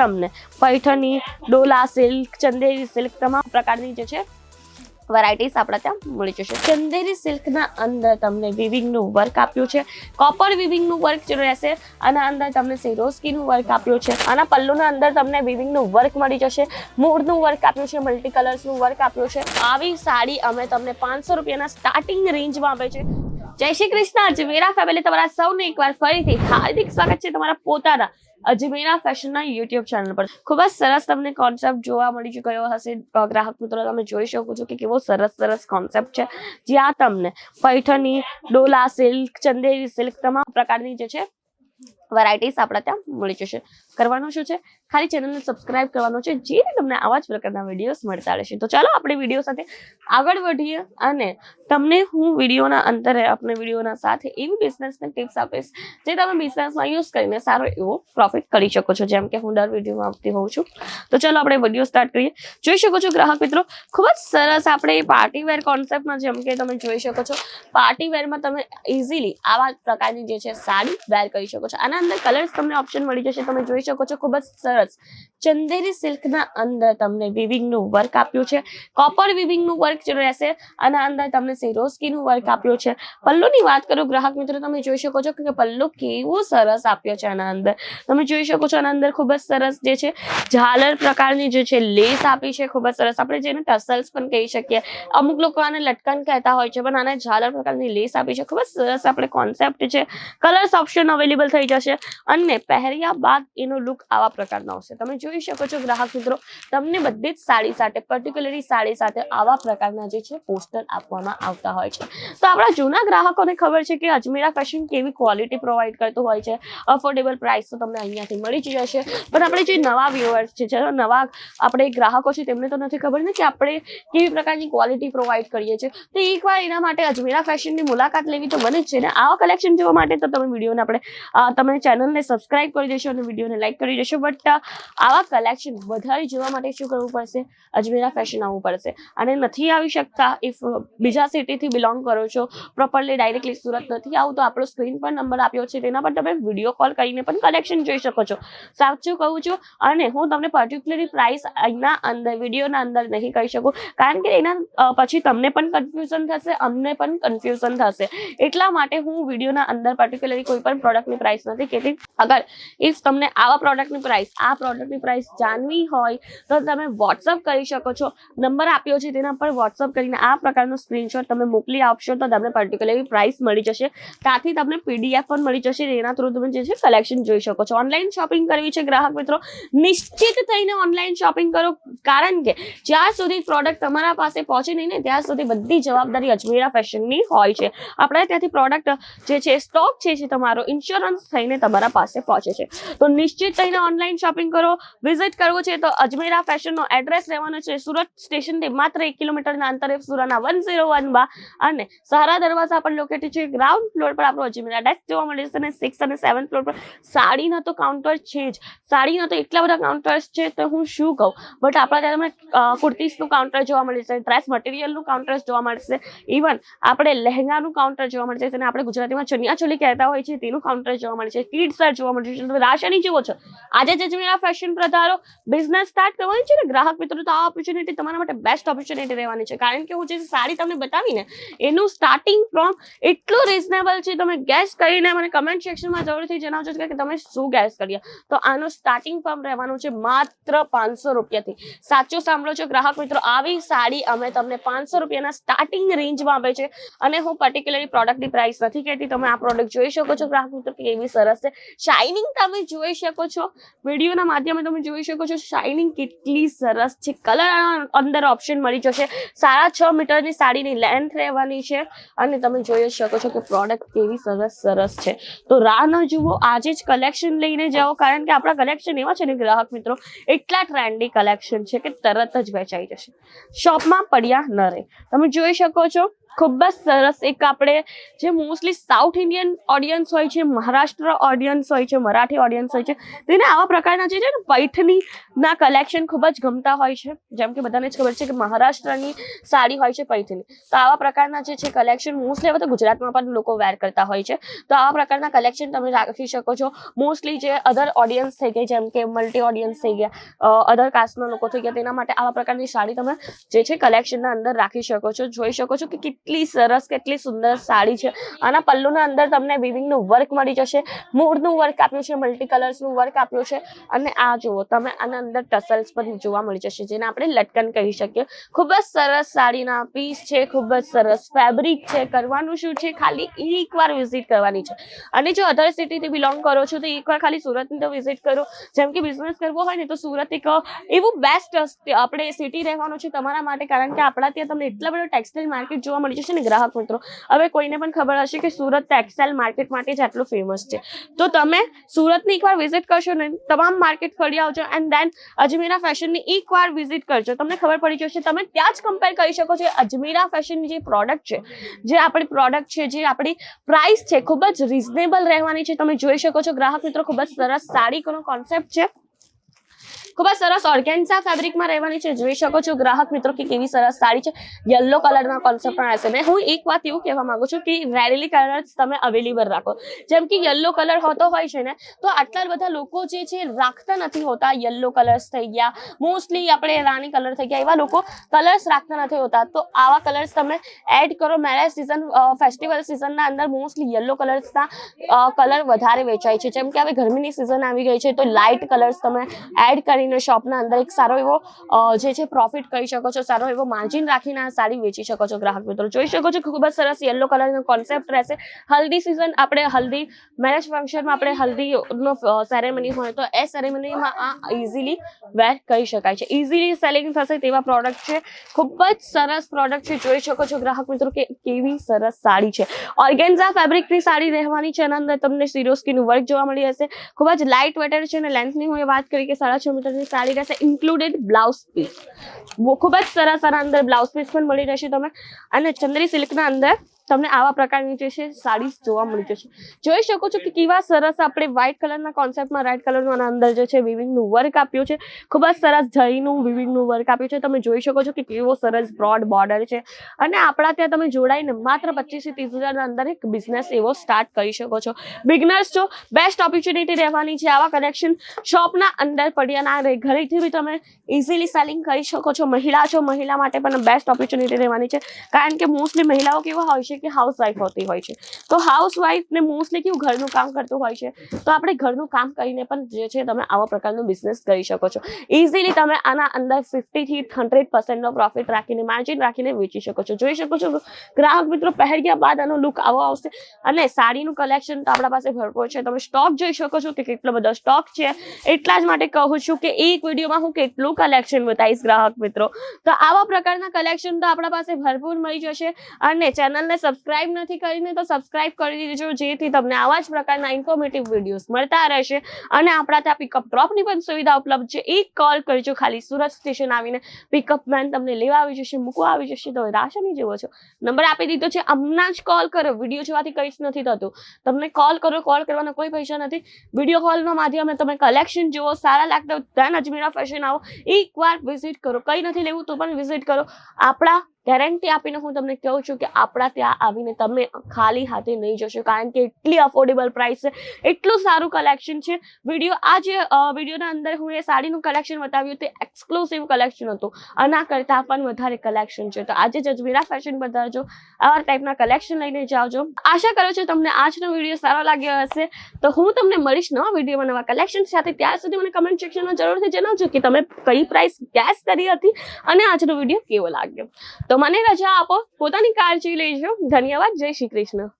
તમને. Paithani Dola, silk, Chanderi silk તમામ પ્રકારની જે છે વેરાયટીઝ આપણા ત્યાં મળી જશે. ચંદેરી સિલ્કના અંદર તમને વિવિંગનું વર્ક આપ્યું છે. કોપર વિવિંગનું વર્ક રહેશે. આના અંદર તમને સિરોસ્કીનું વર્ક આપ્યું છે. આના પલ્લુના અંદર તમને વિવિંગનું વર્ક મળી જશે. મૂળનું વર્ક આપ્યું છે. મલ્ટી કલર્સનું વર્ક આપ્યું છે. આવી સાડી અમે તમને પાંચસો રૂપિયાના સ્ટાર્ટિંગ રેન્જમાં આપે છે. જય શ્રી કૃષ્ણ, અજમેરા ફેમિલી તમારા સૌને એકવાર ફરીથી હાર્દિક સ્વાગત છે તમારા પોતાના અજમેરા ફેશનના યુટ્યુબ ચેનલ પર. ખૂબ જ સરસ તમને કોન્સેપ્ટ જોવા મળી ગયો હશે ગ્રાહક મિત્રો તમે જોઈ શકો છો કે કેવો સરસ સરસ કોન્સેપ્ટ છે. જ્યાં તમને પૈઠણી ડોલા, સિલ્ક, ચંદેરી સિલ્ક તમામ પ્રકારની જે છે વેરાયટીઝ આપણા ત્યાં મળી જશે. કરવાનું શું છે? ખાલી ચેનલને સબસ્ક્રાઇબ કરવાનું છે, જેથી તમને આવા જ પ્રકારના વિડીયોઝ મળતા રહેશે. તો ચાલો આપણે વીડિયો સાથે આગળ વધીએ અને તમને હું વિડીયોના અંતરે આપણે વિડીયોના સાથે એવી બિઝનેસની ટિપ્સ આપીશ, જે તમે બિઝનેસમાં યુઝ કરીને સારો એવો પ્રોફિટ કરી શકો છો. જેમ કે હું દર વિડીયોમાં આપતી હોઉં છું. તો ચાલો આપણે વીડિયો સ્ટાર્ટ કરીએ. જોઈ શકો છો ગ્રાહક મિત્રો, ખૂબ જ સરસ આપણે પાર્ટી વેર કોન્સેપ્ટમાં જેમ કે તમે જોઈ શકો છો પાર્ટી વેરમાં તમે ઇઝીલી આવા પ્રકારની જે છે સાડી વેર કરી શકો છો. આના અંદર કલર્સ તમને ઓપ્શન મળી જશે. તમે જોઈ શકો છો, ખૂબ જ સરસ. ચંદેરી સિલ્કના અંદર તમને વિવિંગનું વર્ક આપ્યું છે. કોપર વિવિંગનું વર્ક રહેશે. આના અંદર તમને સિરોસ્કીનું વર્ક આપ્યું છે. પલ્લુની વાત કરું, ગ્રાહક મિત્રો, તમે જોઈ શકો છો કે પલ્લુ કેવું સરસ આપ્યો છે આના અંદર. તમે જોઈ શકો છો આના અંદર ખૂબ જ સરસ જે છે, ઝાલર પ્રકારની જે છે લેસ આપી છે, ખૂબ જ સરસ. આપણે જેને ટસલ્સ પણ કહી શકીએ. અમુક લોકો આને લટકન કહેતા હોય છે, પણ આને ઝાલર પ્રકારની લેસ આપી છે. ખૂબ જ સરસ આપણે કોન્સેપ્ટ છે. કલર્સ ઓપ્શન અવેલેબલ થઈ જશે. અને પહેર્યા બાદ એનો લુક આવા પ્રકારનો આવશે. તમે જોઈ શકો છો ગ્રાહક મિત્રો તમને બધી જ સાડી સાથે પર્ટિક્યુલરલી સાડી સાથે આવા પ્રકારના જે છે પોસ્ટર આપવામાં આવતા હોય છે. તો આપણા જૂના ગ્રાહકોને ખબર છે કે અજમેરા ફેશન કેવી ક્વોલિટી પ્રોવાઈડ કરતું હોય છે? અફોર્ડેબલ પ્રાઇસ તો તમને અહીંયાથી મળી જ જશે. પણ આપણે જે નવા વ્યુઅર્સ છે જેનો નવા આપણે ગ્રાહકો છે તેમને તો નથી ખબર ને કે આપણે કેવી પ્રકારની ક્વોલિટી પ્રોવાઈડ કરીએ છીએ. તો એકવાર એના માટે અજમેરા ફેશનની મુલાકાત લેવી તો બને જ છે ને. આવા કલેક્શન જોવા માટે તો તમે વિડીયોને આપણે અ, તમે ચેનલને સબસ્ક્રાઇબ કરી દેશો અને વિડીયોને લાઈક કરી દેશો બટ આવા કલેક્શન વધારે જોવા માટે શું કરવું પડશે? અજમેરા ફેશન આવવું પડશે. અને નથી આવી શકતા ઇફ બીજા સિટીથી બિલોંગ કરો છો પ્રોપરલી ડાયરેક્ટલી સુરત નથી આવું, તો આપણો સ્ક્રીન પર નંબર આપ્યો છે, તેના પર તમે વીડિયો કોલ કરીને પણ કલેક્શન જોઈ શકો છો. સાચું કહું છું અને હું તમને પર્ટિક્યુલરલી પ્રાઇસ અહીંના અંદર વિડીયોના અંદર નહીં કહી શકું. કારણ કે એના પછી તમને પણ કન્ફ્યુઝન થશે, અમને પણ કન્ફ્યુઝન થશે. એટલા માટે હું વિડીયોના અંદર પર્ટિક્યુલરલી કોઈ પણ પ્રોડક્ટની પ્રાઇસ નથી કહેતી અગર ઇફ તમને આવા પ્રોડક્ટની પ્રાઇસ આ પ્રોડક્ટની પ્રાઇસ જાણવી હોય, તો તમે વોટ્સઅપ કરી શકો છો. નંબર આપ્યો છે તેના પર વોટ્સઅપ કરીને આ પ્રકારનો સ્ક્રીનશોટ તમે મોકલી આપશો તો તમને પર્ટિક્યુલરલી પ્રાઇસ મળી જશે. ત્યાંથી તમને પીડીએફ પણ મળી જશે એના થ્રુ તમે જે છે કલેક્શન જોઈ શકો છો. ઓનલાઈન શોપિંગ કરવી છે ગ્રાહક મિત્રો, નિશ્ચિત થઈને ઓનલાઈન શોપિંગ કરો. કારણ કે જ્યાં સુધી પ્રોડક્ટ તમારા પાસે પહોંચે નહીં ને, ત્યાં સુધી બધી જવાબદારી અજમેરા ફેશનની હોય છે. આપણે ત્યાંથી પ્રોડક્ટ જે છે સ્ટોક છે તમારો ઇન્સ્યોરન્સ થઈને તમારા પાસે પહોંચે છે. તો નિશ્ચિત થઈને ઓનલાઈન શોપિંગ કરો વિઝિટ કરવું છે તો અજમેરા ફેશનનો એડ્રેસ રહેવાનો છે સુરત સ્ટેશનથી માત્ર એક કિલોમીટરના અંતરે સુરાના વન ઝીરો વનમાં અને સહારા દરવાજા પણ લોકેટેડ છે. ગ્રાઉન્ડ ફ્લોર પર આપણો અજમેરા ડેસ્ક જોવા મળે છે અને સિક્સ અને સેવન ફ્લોર પર સાડીના તો કાઉન્ટર છે જ. સાડીના તો એટલા બધા કાઉન્ટર્સ છે તો હું શું કહું? બટ આપણા ત્યાં તમને કુર્તીસનું કાઉન્ટર જોવા મળે છે ડ્રેસ મટીરિયલનું કાઉન્ટર જોવા મળશે ઇવન આપણે લહેંગાનું કાઉન્ટર જોવા મળશે અને આપણે ગુજરાતીમાં ચણિયા ચોલી કહેતા હોય છે તેનું કાઉન્ટર જોવા મળે છે. કિડ્સ વેર જોવા મળે છે તમે રાશની જુઓ છો? આજે જે અજમેરા ફેશન પ્રધારો બિઝનેસ સ્ટાર્ટ કરવાની છે ને? ગ્રાહક મિત્રો, તો આ ઓપોર્ચ્યુનિટી તમારા માટે બેસ્ટ ઓપોર્ચ્યુનિટી રહેવાની છે. કારણ કે હું જે સાડી તમને બતાવીને, એનું સ્ટાર્ટિંગ ફ્રોમ એટલું રિઝનેબલ છે. તમે ગેસ કરીને મને કમેન્ટ સેક્શનમાં જરૂરથી જણાવજો કે તમે શું ગેસ કર્યા. તો આનું સ્ટાર્ટિંગ ફોર્મ રહેવાનું છે માત્ર પાંચસો રૂપિયાથી. સાચું સાંભળો છો ગ્રાહક મિત્રો, આવી સાડી અમે તમને પાંચસો રૂપિયાના સ્ટાર્ટિંગ રેન્જમાં આપે છે. અને હું પર્ટિક્યુલરલી પ્રોડક્ટની પ્રાઇસ નથી કહેતી. તમે આ પ્રોડક્ટ જોઈ શકો છો ગ્રાહક મિત્રો, કે એવી સરસ છે. શાઇનિંગ તમે જોઈ શકો છો. વિડીયોના માધ્યમે તમે જોઈ શકો છો. શાઇનિંગ કેટલી સરસ છે. કલર અંદર ઓપ્શન મળી જશે. સાડા છ મીટરની સાડીની લેન્થ રહેવાની છે. અને તમે જોઈ શકો છો કે પ્રોડક્ટ કેવી સરસ સરસ છે. તો રાહ ન જુઓ. આજે જ કલેક્શન લઈને જાઓ. કારણ કે આપણા કલેક્શન એવા છે ને ગ્રાહક મિત્રો, એટલા ટ્રેન્ડી કલેક્શન છે કે તરત જ વેચાઈ જશે. શોપમાં પડ્યા ન રહે. તમે જોઈ શકો છો ખૂબ જ સરસ એક આપણે જે મોસ્ટલી સાઉથ ઇન્ડિયન ઓડિયન્સ હોય છે મહારાષ્ટ્ર ઓડિયન્સ હોય છે મરાઠી ઓડિયન્સ હોય છે, તેને આવા પ્રકારના જે છે ને પૈઠનીના કલેક્શન ખૂબ જ ગમતા હોય છે. જેમ કે બધાને જ ખબર છે કે મહારાષ્ટ્રની સાડી હોય છે પૈઠની તો આવા પ્રકારના જે છે કલેક્શન મોસ્ટલી હવે તો ગુજરાતમાં પણ લોકો વેર કરતા હોય છે. તો આવા પ્રકારના કલેક્શન તમે રાખી શકો છો. મોસ્ટલી જે અધર ઓડિયન્સ થઈ ગઈ, જેમ કે મલ્ટી ઓડિયન્સ થઈ ગયા અધર કાસ્ટના લોકો થઈ ગયા, તેના માટે આવા પ્રકારની સાડી તમે જે છે કલેક્શનના અંદર રાખી શકો છો. જોઈ શકો છો કે કેટલી સરસ, કેટલી સુંદર સાડી છે. આના પલ્લુના અંદર તમને વિવિંગનું વર્ક મળી જશે, મૂળનું વર્ક આપ્યું છે મલ્ટી કલર્સનું વર્ક આપ્યું છે. અને આ જુઓ, તમે આના અંદર ટસલ્સ પણ જોવા મળી જશે, જેને આપણે લટકન કહી શકીએ. ખૂબ જ સરસ સાડીના પીસ છે, ખૂબ જ સરસ ફેબ્રિક છે, કરવાનું શું છે? ખાલી એકવાર વિઝિટ કરવાની છે. અને જો અધર સિટીથી બિલોંગ કરો છો, તો એકવાર ખાલી સુરતની તો વિઝિટ કરો. જેમ કે બિઝનેસ કરવો હોય ને, તો સુરત એક એવું બેસ્ટ આપણે સિટી રહેવાનું છે તમારા માટે, કારણ કે આપણા ત્યાં તમને એટલા બધા ટેક્સટાઇલ માર્કેટ જોવા મળી જશે ને ગ્રાહક મિત્રો. હવે કોઈને પણ ખબર હશે કે સુરત ટેક્સટાઇલ માર્કેટ માટે જ આટલું ફેમસ છે. તો તમે સુરતની એકવાર વિઝિટ કરશો ને, તમામ માર્કેટ ફરી આવજો એન્ડ દેન અજમેરા ફેશનની એકવાર વિઝિટ કરજો. તમને ખબર પડી જશે, તમે ત્યાં જ કમ્પેર કરી શકો છો. અજમેરા ફેશનની જે પ્રોડક્ટ છે, જે આપણી પ્રોડક્ટ છે, જે આપણી પ્રાઇસ છે, ખૂબ જ રિઝનેબલ રહેવાની છે. તમે જોઈ શકો છો, ગ્રાહક મિત્રો ખૂબ જ સરસ સાડીનો કોન્સેપ્ટ છે. ખૂબ જ સરસ ઓર્ગેન્ઝા ફેબ્રિકમાં રહેવાની છે. જોઈ શકો છો ગ્રાહક મિત્રો કે કેવી સરસ સાડી છે. યલો કલરમાં કોન્સેપ્ટ પણ રહેશે મેં હું એક વાત એવું કહેવા માંગુ છું કે રેડલી કલર તમે અવેલેબલ રાખો. જેમ કે યલો કલર હોતો હોય છે ને, તો આટલા બધા લોકો જે છે રાખતા નથી હોતા. યલો કલર્સ થઈ ગયા. મોસ્ટલી આપણે રાણી કલર થઈ ગયા. એવા લોકો કલર્સ રાખતા નથી હોતા. તો આવા કલર્સ તમે એડ કરો. મેરેજ સિઝન ફેસ્ટિવલ સિઝનના અંદર મોસ્ટલી યલો કલર્સના કલર વધારે વેચાય છે. જેમ કે હવે ગરમીની સિઝન આવી ગઈ છે, તો લાઇટ કલર્સ તમે એડ કરીને શોપના અંદર એક સારો એવો જે છે પ્રોફિટ કરી શકો છો, સારો એવો માર્જિન રાખીને આ સાડી વેચી શકો છો ગ્રાહક મિત્રો. જોઈ શકો છો ખૂબ જ સરસ યલો કલરનો કોન્સેપ્ટ રહેશે. હલ્દી સિઝન આપણે હલ્દી મેરેજ ફંક્શનમાં આપણે હલ્દીનો સેરેમની હોય તો એ સેરેમનીમાં આ ઇઝીલી વેર કરી શકાય છે. ઇઝીલી સેલિંગ થશે તેવા પ્રોડક્ટ છે. ખૂબ જ સરસ પ્રોડક્ટ છે. જોઈ શકો છો ગ્રાહક મિત્રો કે કેવી સરસ સાડી છે. ઓર્ગેન્ઝા ફેબ્રિકની સાડી રહેવાની છે એના અંદર તમને સિરોસ્કીનું વર્ક જોવા મળી હશે. ખૂબ જ લાઇટ વેટર છે અને લેન્થની હું એ વાત કરી કે સાડા છ મીટરની સાડી રહેશે. ઇન્ક્લુડેડ બ્લાઉઝ પીસ ખૂબ જ સરસ આના અંદર બ્લાઉઝ પીસ પણ મળી રહેશે તમે અને ચંદ્રી સિલ્કના અંદર તમને આવા પ્રકારની જે છે સાડી જોવા મળી જશે. જોઈ શકો છો કે કેવા સરસ આપણે વ્હાઇટ કલરના કોન્સેપ્ટમાં રેડ કલરનો આના અંદર જે છે વિવિંગનું વર્ક આપ્યું છે. ખૂબ જ સરસ જળીનું વિવિંગનું વર્ક આપ્યું છે. તમે જોઈ શકો છો કે કેવો સરસ બ્રોડ બોર્ડર છે. અને આપણા ત્યાં તમે જોડાઈને માત્ર પચીસથી ત્રીસ હજારના અંદર એક બિઝનેસ એવો સ્ટાર્ટ કરી શકો છો. બિગનર્સ છો બેસ્ટ ઓપોર્ચ્યુનિટી રહેવાની છે આવા કનેક્શન શોપના અંદર પડ્યા ના ઘરેથી બી તમે ઇઝીલી સેલિંગ કરી શકો છો. મહિલા છો, મહિલા માટે પણ બેસ્ટ ઓપોર્ચ્યુનિટી રહેવાની છે. કારણ કે મોસ્ટલી મહિલાઓ કેવા હોય છે કે હાઉસ વાઈફ હોતી હોય છે. તો હાઉસ વાઈફને મોસ્ટલી કેવું ઘરનું કામ કરતું હોય છે? તો આપણે ઘરનું કામ કરીને પણ જે છે તમે આવા પ્રકારનો બિઝનેસ કરી શકો છો. ઇઝીલી તમે આના અંદર ફિફ્ટીથી હંડ્રેડ પર્સન્ટનો પ્રોફિટ રાખીને માર્જિન રાખીને વેચી શકો છો. જોઈ શકો છો ગ્રાહક મિત્રો પહેર્યા બાદ આનો લુક આવો આવશે. અને સાડીનું કલેક્શન તો આપણા પાસે ભરપૂર છે. તમે સ્ટોક જોઈ શકો છો કે કેટલો બધો સ્ટોક છે. એટલા જ માટે કહું છું કે એક વિડીયોમાં હું કેટલું કલેક્શન બતાવીશ ગ્રાહક મિત્રો. તો આવા પ્રકારના કલેક્શન તો આપણા પાસે ભરપૂર મળી જશે. અને ચેનલને સબસ્ક્રાઇબ નથી કરીને તો સબસ્ક્રાઇબ કરી દેજો, જેથી તમને આવા જ પ્રકારના ઇન્ફોર્મેટિવ વિડીયોઝ મળતા રહેશે. અને આપણા ત્યાં પિકઅપ ડ્રોપની પણ સુવિધા ઉપલબ્ધ છે. એક કોલ કરજો ખાલી સુરત સ્ટેશન આવીને. પિકઅપ મેન તમને લેવા આવી જશે, મૂકવા આવી જશે. તો રાશા નહીં જેવો છો. નંબર આપી દીધો છે. હમણાં જ કોલ કરો. વીડિયો જોવાથી કંઈ જ નથી થતું. તમને કોલ કરો કોલ કરવાના કોઈ પૈસા નથી. વીડિયો કોલના માધ્યમે તમે કલેક્શન જુઓ. સારા લાગતા ધ્યાન અજમેરા ફેશન આવો. એકવાર વિઝિટ કરો. કંઈ નથી લેવું તો પણ વિઝિટ કરો. આપણા ગેરંટી આપીને હું તમને કહું છું કે આપણા ત્યાં આવીને તમે ખાલી હાથે નહીં જશો. કારણ કે એટલી અફોર્ડેબલ પ્રાઇસ છે, એટલું સારું કલેક્શન છે. વીડિયો આ જે વિડીયોના અંદર હું એ સાડીનું કલેક્શન બતાવ્યું તે એક્સક્લુસિવ કલેક્શન હતું. આના કરતાં પણ વધારે કલેક્શન છે. તો આજે જ અજમેરા ફેશન બતાવજો આવા ટાઈપના કલેક્શન લઈને જાવજો. આશા કરું છું તમને આજનો વીડિયો સારો લાગ્યો હશે. તો હું તમને મળીશ નવા વિડીયોમાં નવા કલેક્શન સાથે. ત્યાર સુધી મને કમેન્ટ સેક્શનમાં જરૂરથી જણાવજો કે તમે કઈ પ્રાઇસ ગેસ કરી હતી અને આજનો વીડિયો કેવો લાગ્યો. તો મને રજા આપો. પોતાની કાળજી લેજો. ધન્યવાદ. જય શ્રી કૃષ્ણ.